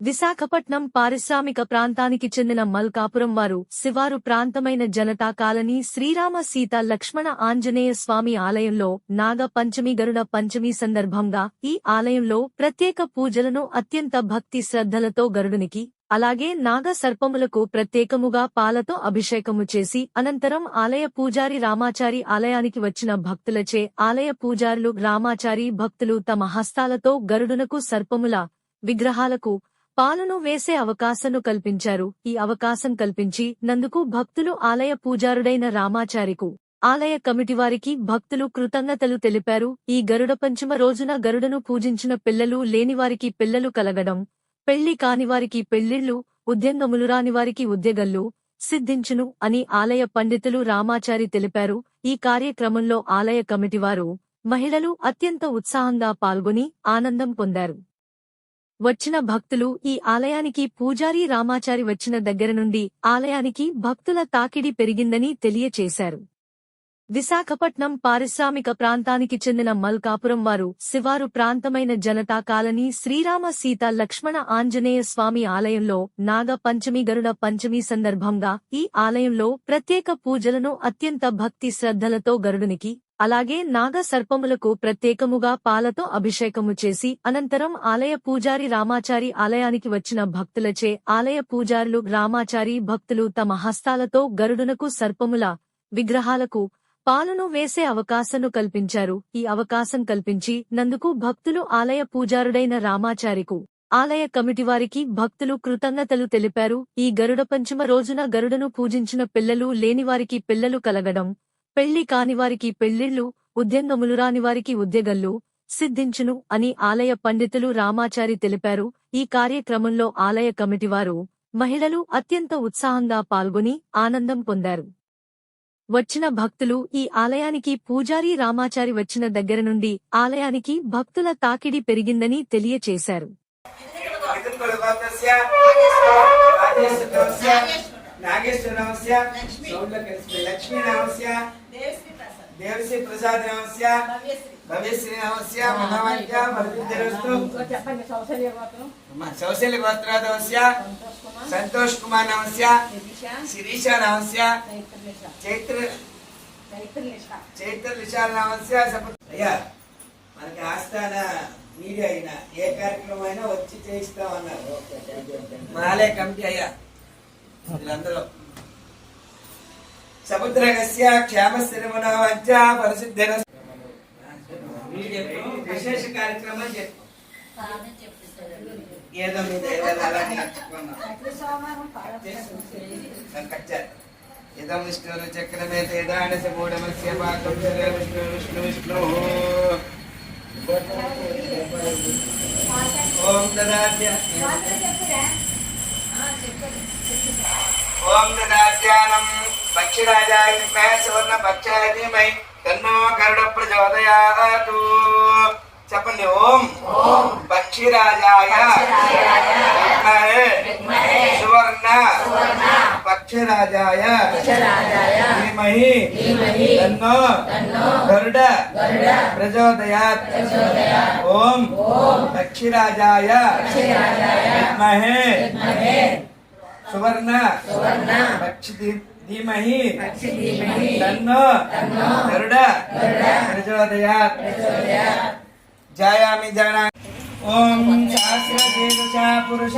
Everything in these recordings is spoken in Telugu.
విశాఖపట్నం పారిశ్రామిక ప్రాంతానికి చెందిన మల్కాపురం వారు శివారు ప్రాంతమైన జనతా కాలనీ శ్రీరామ సీత లక్ష్మణ ఆంజనేయ స్వామి ఆలయంలో నాగ పంచమి గరుడ పంచమి సందర్భంగా ఈ ఆలయంలో ప్రత్యేక పూజలను అత్యంత భక్తి శ్రద్ధలతో గరుడునికి అలాగే నాగ సర్పములకు ప్రత్యేకముగా పాలతో అభిషేకము చేసి అనంతరం ఆలయ పూజారి రామాచారి ఆలయానికి వచ్చిన భక్తులచే ఆలయ పూజారులు రామాచారి భక్తులు తమ హస్తాలతో గరుడునకు సర్పముల విగ్రహాలకు పాలను వేసే అవకాశను కల్పించారు. ఈ అవకాశం కల్పించి నందుకు భక్తులు ఆలయ పూజారుడైన రామాచారికు ఆలయ కమిటివారికి భక్తులు కృతజ్ఞతలు తెలిపారు. ఈ గరుడ పంచమ రోజున గరుడను పూజించిన పిల్లలు లేనివారికి పిల్లలు కలగడం పెళ్ళి కానివారికి పెళ్ళిళ్ళు ఉద్యంగములు రానివారికి ఉద్యగల్లు సిద్ధించును అని ఆలయ పండితులు రామాచారి తెలిపారు. ఈ కార్యక్రమంలో ఆలయ కమిటివారు మహిళలు అత్యంత ఉత్సాహంగా పాల్గొని ఆనందం పొందారు. వచ్చిన భక్తులు ఈ ఆలయానికి పూజారి రామాచారి వచ్చిన దగ్గర నుండి ఆలయానికి భక్తుల తాకిడి పెరిగిందని తెలియచేశారు. విశాఖపట్నం పారిశ్రామిక ప్రాంతానికి చెందిన మల్కాపురం వారు శివారు ప్రాంతమైన జనతా కాలనీ శ్రీరామ సీత లక్ష్మణ ఆంజనేయ స్వామి ఆలయంలో నాగ పంచమి గరుడ పంచమి సందర్భంగా ఈ ఆలయంలో ప్రత్యేక పూజలను అత్యంత భక్తి శ్రద్ధలతో గరుడునికి అలాగే నాగ సర్పములకు ప్రత్యేకముగా పాలతో అభిషేకము చేసి అనంతరం ఆలయ పూజారి రామాచారి ఆలయానికి వచ్చిన భక్తులచే ఆలయ పూజారులు రామాచారి భక్తులు తమ హస్తాలతో గరుడునకు సర్పముల విగ్రహాలకు పాలను వేసే అవకాశను కల్పించారు. ఈ అవకాశం కల్పించి నందుకు భక్తులు ఆలయ పూజారుడైన రామాచారికు ఆలయ కమిటివారికి భక్తులు కృతజ్ఞతలు తెలిపారు. ఈ గరుడ పంచమ రోజున గరుడను పూజించిన పిల్లలు లేనివారికి పిల్లలు కలగడం పెళ్ళి కానివారికి పెళ్ళిళ్ళు ఉద్యంగములు రానివారికి ఉద్యగల్లు సిద్ధించును అని ఆలయ పండితులు రామాచారి తెలిపారు ఈ కార్యక్రమంలో ఆలయ కమిటీవారు మహిళలు అత్యంత ఉత్సాహంగా పాల్గొని ఆనందం పొందారు వచ్చిన భక్తులు ఈ ఆలయానికి పూజారి రామాచారి వచ్చిన దగ్గర నుండి ఆలయానికి భక్తుల తాకిడి పెరిగిందని తెలియచేశారు రాజేశ్వరస్య నాగేశ్వరస్య సౌందర్యస్య లక్ష్మీనామస్య దేవశ్రీ ప్రసాద్. నామస్య భవ్యశ్రీ. నామస్య మహావాక్య చెప్పండి సౌశల్య గోత్రం. సౌశల్య గోత్రాదవస్య సంతోష్ కుమార్. నామస్య శిరీష. నామస్య చైత్ర చైత్ర విశాల్ నామస్య సప- అయ్యా మనకి ఆస్థాన మీడియా అయినా ఏ కార్యక్రమం అయినా వచ్చి చేయిస్తామన్నారు. మా ఆలయ కమిటీ అయ్యా వీళ్ళందరూ. సముద్రగస్య క్షేమస్థిరమున వంచ పరిశుద్ధి విశేష కార్యక్రమం చెప్పు. ఏదో మీద ఏదో అలాగే నచ్చుకున్నాం ఇదం విష్ణు చక్రమే తేదానస మూఢమస్య పాకం విష్ణు విష్ణు విష్ణు. ఓం దదాత్య ఓం దదాత్యానం పక్షిరాజాయ విద్మహే సువర్ణ పక్షాయ ధీమహి తన్నో గరుడ ప్రచోదయాతు చెప్పండి ఓం పక్షిరాజాయ విద్మహే సువర్ణ పక్షరాజాయ ధీమహి తన్నో గరుడ ప్రచోదయాత్ ఓం పక్షిరాజాయ విద్మహే సువర్ణ. పక్షి ధీమహి. తన్నో గరుడ. ప్రచోదయాత్ జాయామి జానా ఓం సహస్రశీర్షా పురుష.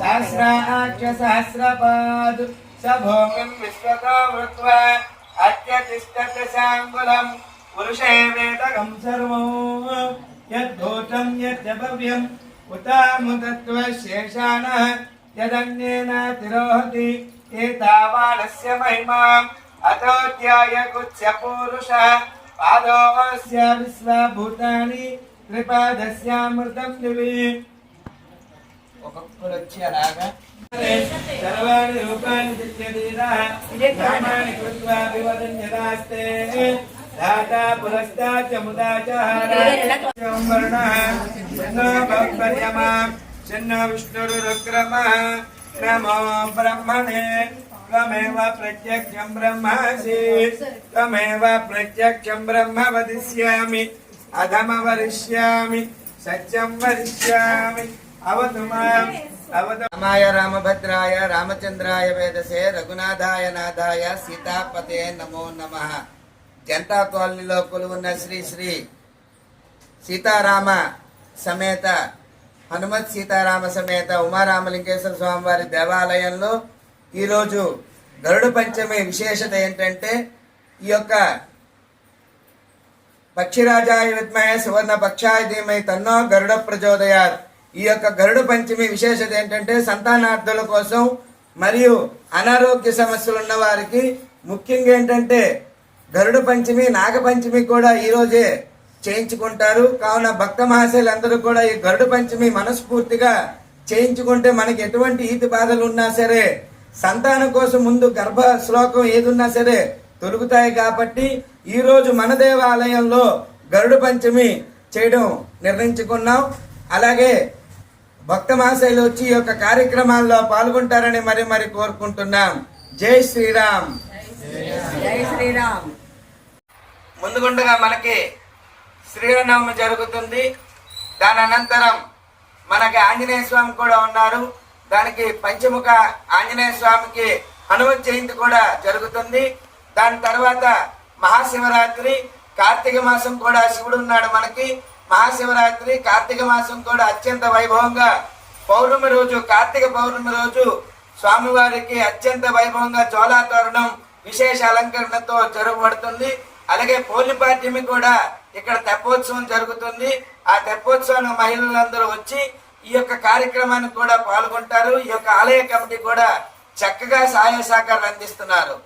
సహస్రాక్ష సహస్రపాద్ సభోగం విశ్వతో వృత్వా. అత్యతిష్టత శాంగులం పురుషే వేదగం సర్వం. యద్భూతం యద్భవ్యం ఉతాముతత్వ శేషాన. యదన్యేన తిరోహతి ఏతావానస్య మహిమాం అతోధ్యాయ గుచ్చ పురుష పాదోస్య విశ్వభూతాని త్రిపాదస్యామృతం దివి ఒక్కొక్కడు వచ్చి అలాగా సర్వాణి రూపాణి దిత్యదీరా నామాని కృత్వా వివదన్యదాస్తే దాతా పురస్తా చ ముదా చ వర్ణః చిన్న భక్తర్యమా చిన్న విష్ణురుక్రమः నమో బ్రహ్మణే त्वमेव प्रत्यक्षं ब्रह्मासि त्वमेव प्रत्यक्षं ब्रह्म वदिष्यामि अधम वरिष्यामि सत्यं वरिष्यामि అవతు మాం అవతు రామాయ రామభద్రాయ రామచంద్రాయ వేదసే రఘునాథాయ నాథాయ సీతాపతే నమో నమః జనతా కాలనీలో కొలువున్న శ్రీ శ్రీ సీతారామ సమేత హనుమత్ సీతారామ సమేత ఉమారామలింగేశ్వర స్వామివారి దేవాలయంలో ఈరోజు గరుడ పంచమి విశేషత ఏంటంటే ఈ యొక్క పక్షిరాజాయ విద్మహే సువర్ణ పక్షాయ ధీమై తన్నో గరుడ ప్రచోదయార్ ఈ యొక్క గరుడ పంచమి విశేషత ఏంటంటే సంతానార్థుల కోసం మరియు అనారోగ్య సమస్యలు ఉన్న వారికి ముఖ్యంగా ఏంటంటే గరుడ పంచమి నాగపంచమి కూడా ఈ రోజే చేయించుకుంటారు. కావున భక్త మహాశయులందరూ కూడా ఈ గరుడ పంచమి మనస్ఫూర్తిగా చేయించుకుంటే మనకి ఎటువంటి ఈతి బాధలు ఉన్నా సరే సంతానం కోసం ముందు గర్భ శ్లోకం ఏదున్నా సరే దొరుకుతాయి కాబట్టి ఈ రోజు మన దేవాలయంలో గరుడ పంచమి చేయడం నిర్ణయించుకున్నాం. అలాగే భక్త మహాశైలు వచ్చి ఈ యొక్క కార్యక్రమాల్లో పాల్గొంటారని మరి మరి కోరుకుంటున్నాం. జై శ్రీరామ్. జై శ్రీరామ్. ముందుగుండగా మనకి శ్రీరామనవమి జరుగుతుంది. దాని అనంతరం మనకి ఆంజనేయ స్వామి కూడా ఉన్నారు. దానికి పంచముఖ ఆంజనేయ స్వామికి హనుమత్ జయంతి కూడా జరుగుతుంది. దాని తర్వాత మహాశివరాత్రి కార్తీక మాసం కూడా శివుడు ఉన్నాడు మనకి. మహాశివరాత్రి కార్తీక మాసం కూడా అత్యంత వైభవంగా పౌర్ణమి రోజు కార్తీక పౌర్ణమి రోజు స్వామివారికి అత్యంత వైభవంగా తోరణం విశేష అలంకరణతో జరగబడుతుంది. అలాగే పోలిపాడ్యమి కూడా ఇక్కడ తెప్పోత్సవం జరుగుతుంది. ఆ తెప్పోత్సవం మహిళలందరూ వచ్చి ఈ యొక్క కార్యక్రమానికి కూడా పాల్గొంటారు. ఈ యొక్క ఆలయ కమిటీ కూడా చక్కగా సహాయ సహకారాలు అందిస్తున్నారు.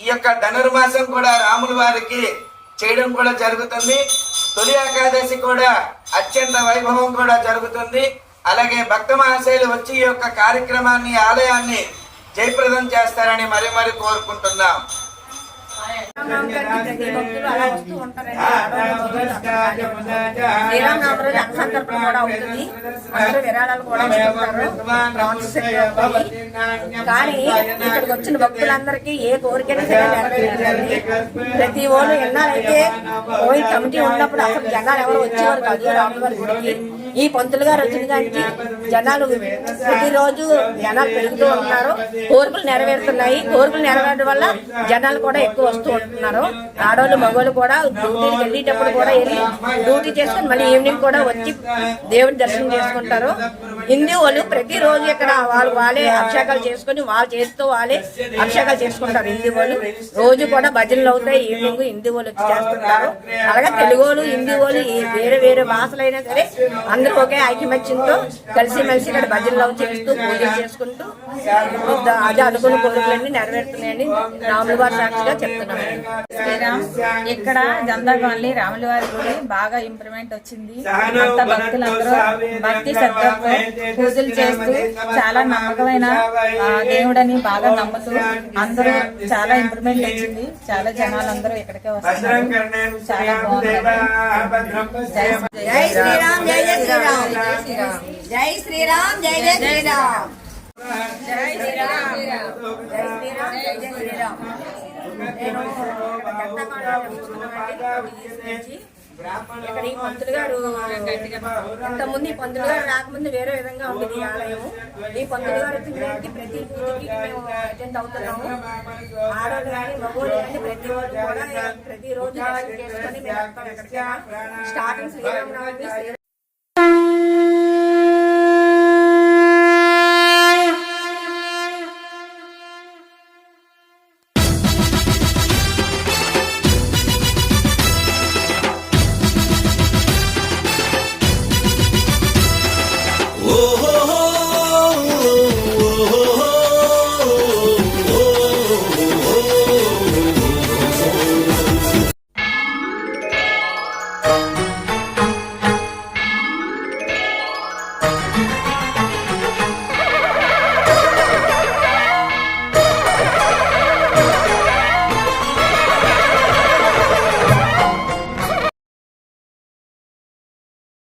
ఈ యొక్క ధనుర్మాసం కూడా రాముల వారికి చేయడం కూడా జరుగుతుంది. తొలి ఏకాదశి కూడా అత్యంత వైభవం కూడా జరుగుతుంది. అలాగే భక్త మహాశైలు వచ్చి ఈ యొక్క కార్యక్రమాన్ని ఆలయాన్ని జయప్రదం చేస్తారని మరి మరి కోరుకుంటున్నాం. అలా వస్తూ ఉంటారండి శ్రీరామనామ కూడా ఉంటుంది అందరూ విరాళాలు కూడా ఇస్తుంటారు కానీ ఇక్కడికి వచ్చిన భక్తులందరికీ ఏ కోరికైనా సరే నెరవేరుతుందండి ప్రతి ఓళ్ళు ఎన్నారైతే పోయి కమిటీ ఉన్నప్పుడు అసలు జనాలు ఎవరు వచ్చేవారు కాదు రాములవారి గుడికి. ఈ పంతులు గారు వచ్చిన దానికి జనాలు ప్రతిరోజు జనాలు పెరుగుతూ ఉంటున్నారు కోరికలు నెరవేరుతున్నాయి. కోరికలు నెరవేరడం వల్ల జనాలు కూడా ఎక్కువ వస్తూ ఉంటున్నారు. ఆడవాళ్ళు మగవాళ్ళు కూడా డ్యూటీకి వెళ్ళేటప్పుడు కూడా వెళ్ళి డ్యూటీ చేసుకుని మళ్ళీ ఈవినింగ్ కూడా వచ్చి దేవుడి దర్శనం చేసుకుంటారు. హిందూ వాళ్ళు ప్రతిరోజు ఇక్కడ వాళ్ళు వాళ్ళే అభిషేకాలు చేసుకుని వాళ్ళ చేతితో వాళ్ళే అభిషేకాలు చేసుకుంటారు హిందీ వాళ్ళు రోజు కూడా భజనలు అవుతాయి ఈవినింగ్ హిందీ వాళ్ళు వచ్చి చేస్తుంటారు. అలాగే తెలుగు వాళ్ళు హిందీ వాళ్ళు వేరే వేరే భాషలైనా సరే అందరూ ఒకే ఐక్యమత్యంతో కలిసిమెలిసి ఇక్కడ భజనలు చేస్తూ పూజలు చేసుకుంటూ అది అనుకున్న కోరికలన్నీ నెరవేరుతున్నాయని రాములు వారి సాక్షిగా చెప్తున్నాను శ్రీరామ్ ఇక్కడ జందా రాములు వారి గుడి బాగా ఇంప్రూవ్మెంట్ వచ్చింది. అంత భక్తులందరూ భక్తి శ్రద్ధతో పూజలు చేస్తూ చాలా నమ్మకమైన దేవుడని బాగా నమ్ముతూ అందరూ చాలా ఇంప్రూవ్మెంట్ వచ్చింది చాలా జనాలు అందరూ ఇక్కడికే వస్తున్నారు. చాలా బాగుంది. జై జై శ్రీరామ్ జై జై శ్రీరామ్. జై శ్రీరామ్ జై జై శ్రీరామ్. జై శ్రీరామ్. జై శ్రీరామ్ జై జై శ్రీరామ్. నేను ఇక్కడ ఈ పంతులు గారు ఇంతకుముందు ఈ పంతులు గారు రాకముందు వేరే విధంగా ఉండేది ఈ ఆలయము. ఈ పంతులు గారు వచ్చిందంటే ప్రతి పూజకి మేము అటెండ్ అవుతున్నాము. ఆడవాళ్ళు కానీ మగవాళ్ళు కానీ ప్రతి రోజు కూడా ప్రతి రోజు చేసుకొని మేము స్టార్టింగ్ శ్రీరామనవమి శ్రీ